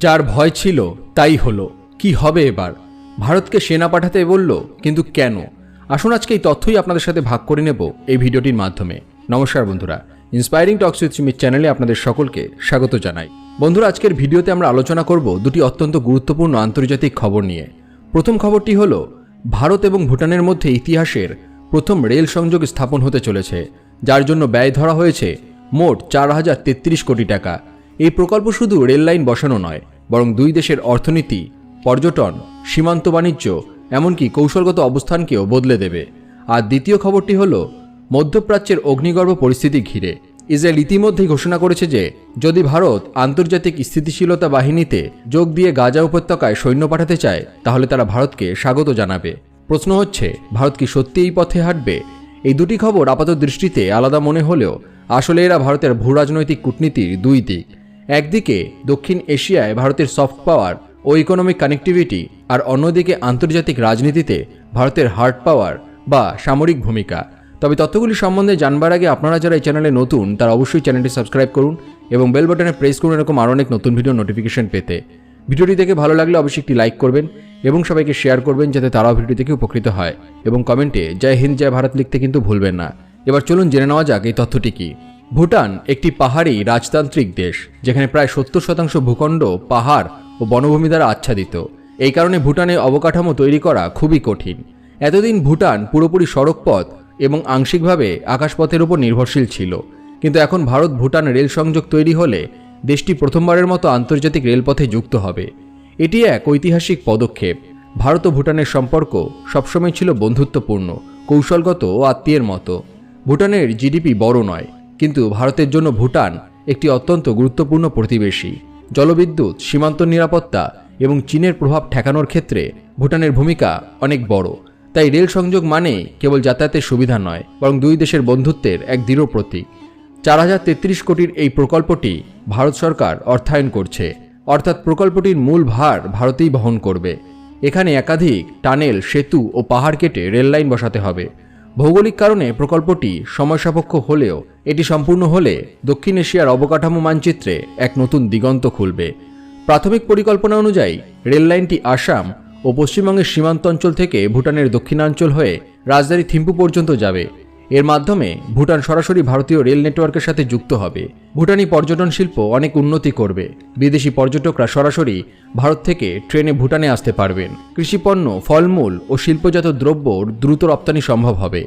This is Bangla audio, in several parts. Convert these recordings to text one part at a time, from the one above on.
যার ভয় ছিল তাই হলো। কি হবে এবার? ভারতকে সেনা পাঠাতে বলল, কিন্তু কেন? আসুন আজকে এই তথ্যই আপনাদের সাথে ভাগ করে নেব এই ভিডিওটির মাধ্যমে। নমস্কার বন্ধুরা। ইন্সপায়ারিং টক্স উইথ সুমিত চ্যানেলে আপনাদের সকলকে স্বাগত জানাই। বন্ধুরা, আজকের ভিডিওতে আমরা আলোচনা করব দুটি অত্যন্ত গুরুত্বপূর্ণ আন্তর্জাতিক খবর নিয়ে। প্রথম খবরটি হলো, ভারত এবং ভুটানের মধ্যে ইতিহাসের প্রথম রেল সংযোগ স্থাপন হতে চলেছে, যার জন্য ব্যয় ধরা হয়েছে মোট চার হাজার তেত্রিশ কোটি টাকা। এই প্রকল্প শুধু রেল লাইন বসানো নয়, বরং দুই দেশের অর্থনীতি, পর্যটন, সীমান্ত বাণিজ্য, এমনকি কৌশলগত অবস্থানকেও বদলে দেবে। আর দ্বিতীয় খবরটি হল, মধ্যপ্রাচ্যের অগ্নিগর্ভ পরিস্থিতি ঘিরে। ইসরায়েল ইতিমধ্যেই ঘোষণা করেছে যে, যদি ভারত আন্তর্জাতিক স্থিতিশীলতা বাহিনীতে যোগ দিয়ে গাজা উপত্যকায় সৈন্য পাঠাতে চায়, তাহলে তারা ভারতকে স্বাগত জানাবে। প্রশ্ন হচ্ছে, ভারত কি সত্যি এই পথে হাঁটবে? এই দুটি খবর আপাত দৃষ্টিতে আলাদা মনে হলেও, আসলে এরা ভারতের ভূ রাজনৈতিক কূটনীতির দুই দিক। একদিকে দক্ষিণ এশিয়ায় ভারতের সফট পাওয়ার ও ইকোনমিক কানেক্টিভিটি আর অন্যদিকে আন্তর্জাতিক রাজনীতিতে ভারতের হার্ড পাওয়ার বা সামরিক ভূমিকা। তবে তথ্যগুলি সম্বন্ধে জানবার আগে আপনারা যারা এই চ্যানেলে নতুন, তারা অবশ্যই চ্যানেলটি সাবস্ক্রাইব করুন এবং বেল বাটনে প্রেস করুন এরকম আরও অনেক নতুন ভিডিও নোটিফিকেশন পেতে। ভিডিওটি দেখে ভালো লাগলে অবশ্যই একটি লাইক করবেন এবং সবাইকে শেয়ার করবেন যাতে তারাও ভিডিও থেকে উপকৃত হয়। এবং কমেন্টে জয় হিন্দ, জয় ভারত লিখতে কিন্তু ভুলবেন না। এবার চলুন জেনে নেওয়া যাক এই তথ্যটি কি। ভুটান একটি পাহাড়ি রাজতান্ত্রিক দেশ, যেখানে প্রায় সত্তর শতাংশ ভূখণ্ড, পাহাড় ও বনভূমি দ্বারা আচ্ছাদিত। এই কারণে ভুটানে অবকাঠামো তৈরি করা খুবই কঠিন। এতদিন ভুটান পুরোপুরি সড়কপথ এবং আংশিকভাবে আকাশপথের উপর নির্ভরশীল ছিল। কিন্তু এখন ভারত ভুটান রেল সংযোগ তৈরি হলে দেশটি প্রথমবারের মতো আন্তর্জাতিক রেলপথে যুক্ত হবে। এটি এক ঐতিহাসিক পদক্ষেপ। ভারত ও ভুটানের সম্পর্ক সবসময় ছিল বন্ধুত্বপূর্ণ, কৌশলগত ও আত্মীয়ের মতো। ভুটানের জিডিপি বড় নয় কিন্তু ভারতের জন্য ভুটান একটি অত্যন্ত গুরুত্বপূর্ণ প্রতিবেশী। জলবিদ্যুৎ, সীমান্ত নিরাপত্তা এবং চীনের প্রভাব ঠেকানোর ক্ষেত্রে ভুটানের ভূমিকা অনেক বড়। তাই রেল সংযোগ মানে কেবল যাতায়াতের সুবিধা নয়, বরং দুই দেশের বন্ধুত্বের এক দৃঢ় প্রতীক। চার হাজার তেত্রিশ কোটির এই প্রকল্পটি ভারত সরকার অর্থায়ন করছে। অর্থাৎ প্রকল্পটির মূল ভার ভারতেই বহন করবে। এখানে একাধিক টানেল, সেতু ও পাহাড় কেটে রেল লাইন বসাতে হবে। ভৌগোলিক কারণে প্রকল্পটি সময়সাপেক্ষ হলেও এটি সম্পূর্ণ হলে দক্ষিণ এশিয়ার অবকাঠামো মানচিত্রে এক নতুন দিগন্ত খুলবে। প্রাথমিক পরিকল্পনা অনুযায়ী রেললাইনটি আসাম ও পশ্চিমবঙ্গের সীমান্ত অঞ্চল থেকে ভুটানের দক্ষিণাঞ্চল হয়ে রাজধানী থিম্পু পর্যন্ত যাবে। এর মাধ্যমে ভুটান সরাসরি ভারতীয় রেল নেটওয়ার্কের সাথে যুক্ত হবে। ভুটানি পর্যটন শিল্প অনেক উন্নতি করবে। বিদেশি পর্যটকরা সরাসরি ভারত থেকে ট্রেনে ভুটানে আসতে পারবেন। কৃষিপণ্য, ফলমূল ও শিল্পজাত দ্রব্য দ্রুত রপ্তানি সম্ভব হবে।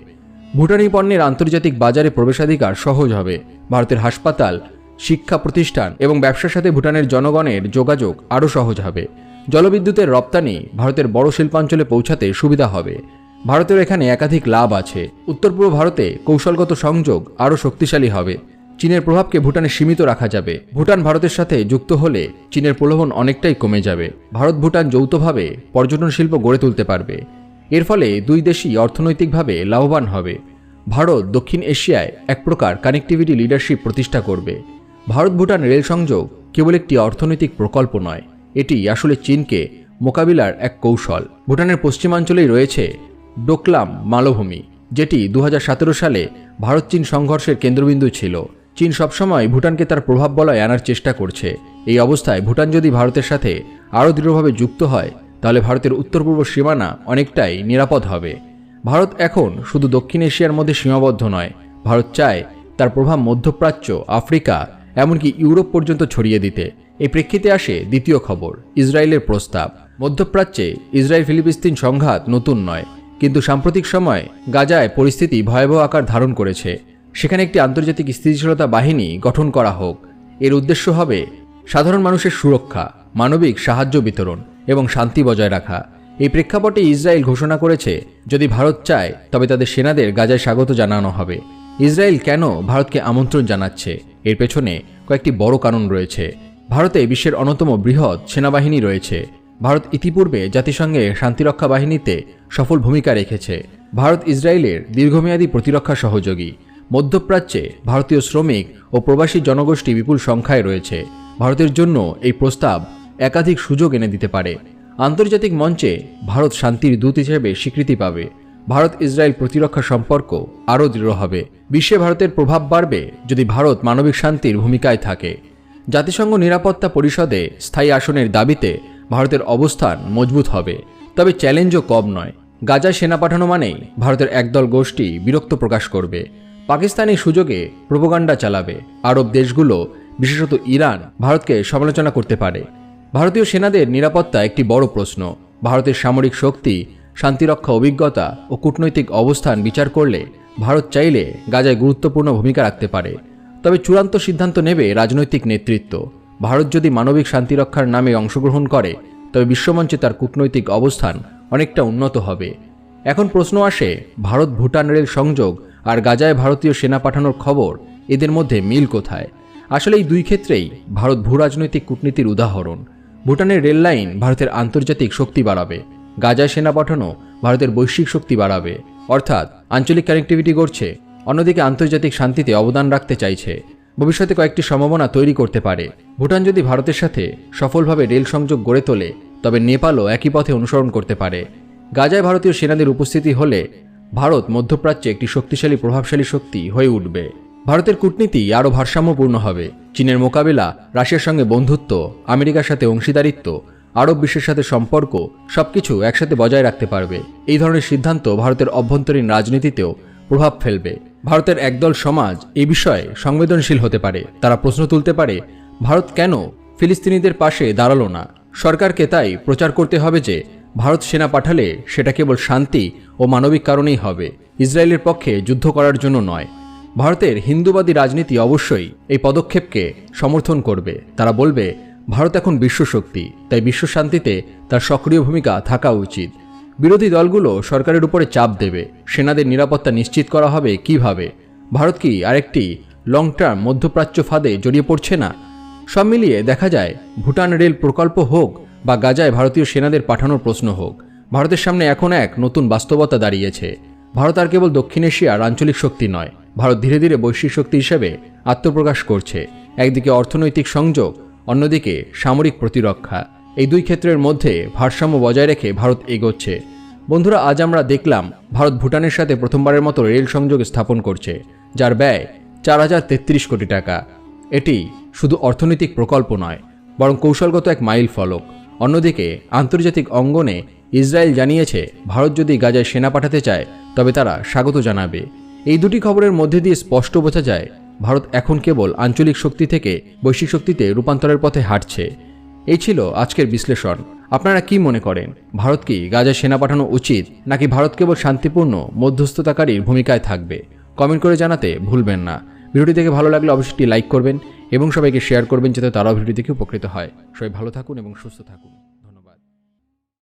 ভুটানি পণ্যের আন্তর্জাতিক বাজারে প্রবেশাধিকার সহজ হবে। ভারতের হাসপাতাল, শিক্ষা প্রতিষ্ঠান এবং ব্যবসার সাথে ভুটানের জনগণের যোগাযোগ আরও সহজ হবে। জলবিদ্যুতের রপ্তানি ভারতের বড় শিল্পাঞ্চলে পৌঁছাতে সুবিধা হবে। ভারতের এখানে একাধিক লাভ আছে। উত্তর পূর্ব ভারতে কৌশলগত সংযোগ আরও শক্তিশালী হবে। চীনের প্রভাবকে ভুটানে সীমিত রাখা যাবে। ভুটান ভারতের সাথে যুক্ত হলে চীনের প্রলোভন অনেকটাই কমে যাবে। ভারত ভুটান যৌথভাবে পর্যটন শিল্প গড়ে তুলতে পারবে। এর ফলে দুই দেশই অর্থনৈতিকভাবে লাভবান হবে। ভারত দক্ষিণ এশিয়ায় এক প্রকার কানেক্টিভিটি লিডারশিপ প্রতিষ্ঠা করবে। ভারত ভুটান রেল সংযোগ কেবল একটি অর্থনৈতিক প্রকল্প নয়। এটি আসলে চীনকে মোকাবিলার এক কৌশল। ভুটানের পশ্চিমাঞ্চলেই রয়েছে ডোকলাম মালভূমি, যেটি দু হাজার সতেরো সালে ভারত চীন সংঘর্ষের কেন্দ্রবিন্দু ছিল। চীন সবসময় ভুটানকে তার প্রভাব বলয় আনার চেষ্টা করছে। এই অবস্থায় ভুটান যদি ভারতের সাথে আরও দৃঢ়ভাবে যুক্ত হয়, তাহলে ভারতের উত্তর পূর্ব সীমানা অনেকটাই নিরাপদ হবে। ভারত এখন শুধু দক্ষিণ এশিয়ার মধ্যে সীমাবদ্ধ নয়, ভারত চায় তার প্রভাব মধ্যপ্রাচ্য, আফ্রিকা, এমনকি ইউরোপ পর্যন্ত ছড়িয়ে দিতে। এই প্রেক্ষিতে আসে দ্বিতীয় খবর, ইসরায়েলের প্রস্তাব। মধ্যপ্রাচ্যে ইসরায়েল ফিলিপিস্তিন সংঘাত নতুন নয়। কিন্তু সাম্প্রতিক সময় গাজায় পরিস্থিতি ভয়াবহ আকার ধারণ করেছে। সেখানে একটি আন্তর্জাতিক স্থিতিশীলতা বাহিনী গঠন করা হোক। এর উদ্দেশ্য হবে সাধারণ মানুষের সুরক্ষা, মানবিক সাহায্য বিতরণ এবং শান্তি বজায় রাখা। এই প্রেক্ষাপটে ইসরায়েল ঘোষণা করেছে, যদি ভারত চায়, তবে তাদের সেনাদের গাজায় স্বাগত জানানো হবে। ইসরায়েল কেন ভারতকে আমন্ত্রণ জানাচ্ছে? এর পেছনে কয়েকটি বড় কারণ রয়েছে। ভারতে বিশ্বের অন্যতম বৃহৎ সেনাবাহিনী রয়েছে। ভারত ইতিপূর্বে জাতিসংঘে শান্তিরক্ষা বাহিনীতে সফল ভূমিকা রেখেছে। ভারত ইসরায়েলের দীর্ঘমেয়াদী প্রতিরক্ষা সহযোগী। মধ্যপ্রাচ্যে ভারতীয় শ্রমিক ও প্রবাসী জনগোষ্ঠী বিপুল সংখ্যায় রয়েছে। ভারতের জন্য এই প্রস্তাব একাধিক সুযোগ এনে দিতে পারে। আন্তর্জাতিক মঞ্চে ভারত শান্তির দূত হিসেবে স্বীকৃতি পাবে। ভারত ইসরায়েল প্রতিরক্ষা সম্পর্ক আরও দৃঢ় হবে। বিশ্বে ভারতের প্রভাব বাড়বে যদি ভারত মানবিক শান্তির ভূমিকায় থাকে। জাতিসংঘ নিরাপত্তা পরিষদে স্থায়ী আসনের দাবিতে ভারতের অবস্থান মজবুত হবে। তবে চ্যালেঞ্জও কম নয়। গাজায় সেনা পাঠানো মানেই ভারতের একদল গোষ্ঠী বিরক্ত প্রকাশ করবে। পাকিস্তান সুযোগে প্রোপাগান্ডা চালাবে। আরব দেশগুলো, বিশেষত ইরান, ভারতকে সমালোচনা করতে পারে। ভারতীয় সেনাদের নিরাপত্তা একটি বড় প্রশ্ন। ভারতের সামরিক শক্তি, শান্তিরক্ষা অভিজ্ঞতা ও কূটনৈতিক অবস্থান বিচার করলে ভারত চাইলে গাজায় গুরুত্বপূর্ণ ভূমিকা রাখতে পারে। তবে চূড়ান্ত সিদ্ধান্ত নেবে রাজনৈতিক নেতৃত্ব। ভারত যদি মানবিক শান্তিরক্ষার নামে অংশগ্রহণ করে, তবে বিশ্বমঞ্চে তার কূটনৈতিক অবস্থান অনেকটা উন্নত হবে। এখন প্রশ্ন আসে, ভারত ভুটান রেল সংযোগ আর গাজায় ভারতীয় সেনা পাঠানোর খবর এদের মধ্যে মিল কোথায়? আসলে এই দুই ক্ষেত্রেই ভারত ভূরাজনৈতিক কূটনীতির উদাহরণ। ভুটানের রেল লাইন ভারতের আন্তর্জাতিক শক্তি বাড়াবে। গাজায় সেনা পাঠানো ভারতের বৈশ্বিক শক্তি বাড়াবে। অর্থাৎ আঞ্চলিক কানেক্টিভিটি করছে অন্যদিকে আন্তর্জাতিক শান্তিতে অবদান রাখতে চাইছে। ভবিষ্যতে কয়েকটি সম্ভাবনা তৈরি করতে পারে। ভুটান যদি ভারতের সাথে সফলভাবে রেল সংযোগ গড়ে তোলে, তবে নেপালও একই পথে অনুসরণ করতে পারে। গাজায় ভারতীয় সেনাদের উপস্থিতি হলে ভারত মধ্যপ্রাচ্যে একটি শক্তিশালী, প্রভাবশালী শক্তি হয়ে উঠবে। ভারতের কূটনীতি আরও ভারসাম্যপূর্ণ হবে। চীনের মোকাবিলা, রাশিয়ার সঙ্গে বন্ধুত্ব, আমেরিকার সাথে অংশীদারিত্ব, আরব বিশ্বের সাথে সম্পর্ক, সবকিছু একসাথে বজায় রাখতে পারবে। এই ধরনের সিদ্ধান্ত ভারতের অভ্যন্তরীণ রাজনীতিতেও প্রভাব ফেলবে। ভারতের একদল সমাজ এ বিষয়ে সংবেদনশীল হতে পারে। তারা প্রশ্ন তুলতে পারে, ভারত কেন ফিলিস্তিনিদের পাশে দাঁড়াল না? সরকারকে তাই প্রচার করতে হবে যে, ভারত সেনা পাঠালে সেটা কেবল শান্তি ও মানবিক কারণেই হবে, ইসরায়েলের পক্ষে যুদ্ধ করার জন্য নয়। ভারতের হিন্দুবাদী রাজনীতি অবশ্যই এই পদক্ষেপকে সমর্থন করবে। তারা বলবে, ভারত এখন বিশ্বশক্তি, তাই বিশ্ব শান্তিতে তার সক্রিয় ভূমিকা থাকা উচিত। বিরোধী দলগুলো সরকারের উপরে চাপ দেবে। সেনাদের নিরাপত্তা নিশ্চিত করা হবে কীভাবে? ভারত কি আরেকটি লং টার্ম মধ্যপ্রাচ্য ফাঁদে জড়িয়ে পড়ছে না? সব মিলিয়ে দেখা যায়, ভুটান রেল প্রকল্প হোক বা গাজায় ভারতীয় সেনাদের পাঠানোর প্রশ্ন হোক, ভারতের সামনে এখন এক নতুন বাস্তবতা দাঁড়িয়েছে। ভারত আর কেবল দক্ষিণ এশিয়ার আঞ্চলিক শক্তি নয়, ভারত ধীরে ধীরে বৈশ্বিক শক্তি হিসেবে আত্মপ্রকাশ করছে। একদিকে অর্থনৈতিক সংযোগ, অন্যদিকে সামরিক প্রতিরক্ষা। এই দুই ক্ষেত্রের মধ্যে ভারসাম্য বজায় রেখে ভারত এগোচ্ছে। বন্ধুরা, আজ আমরা দেখলাম ভারত ভুটানের সাথে প্রথমবারের মতো রেল সংযোগ স্থাপন করছে, যার ব্যয় চার হাজার তেত্রিশ কোটি টাকা। এটি শুধু অর্থনৈতিক প্রকল্প নয়, বরং কৌশলগত এক মাইল ফলক। অন্যদিকে, আন্তর্জাতিক অঙ্গনে ইসরায়েল জানিয়েছে, ভারত যদি গাজায় সেনা পাঠাতে চায়, তবে তারা স্বাগত জানাবে। এই দুটি খবরের মধ্যে দিয়ে স্পষ্ট বোঝা যায়, ভারত এখন কেবল আঞ্চলিক শক্তি থেকে বৈশ্বিক শক্তিতে রূপান্তরের পথে হাঁটছে। এই ছিল আজকের বিশ্লেষণ। আপনারা কি মনে করেন? ভারত কি গাজায় সেনা পাঠানো উচিত, নাকি ভারত কেবল শান্তিপূর্ণ মধ্যস্থতাকারীর ভূমিকায় থাকবে? কমেন্ট করে জানাতে ভুলবেন না। ভিডিওটি দেখে ভালো লাগলে অবশ্যই লাইক করবেন এবং সবাইকে শেয়ার করবেন, যাতে তারাও ভিডিও দেখে উপকৃত হয়। সবাই ভালো থাকুন এবং সুস্থ থাকুন।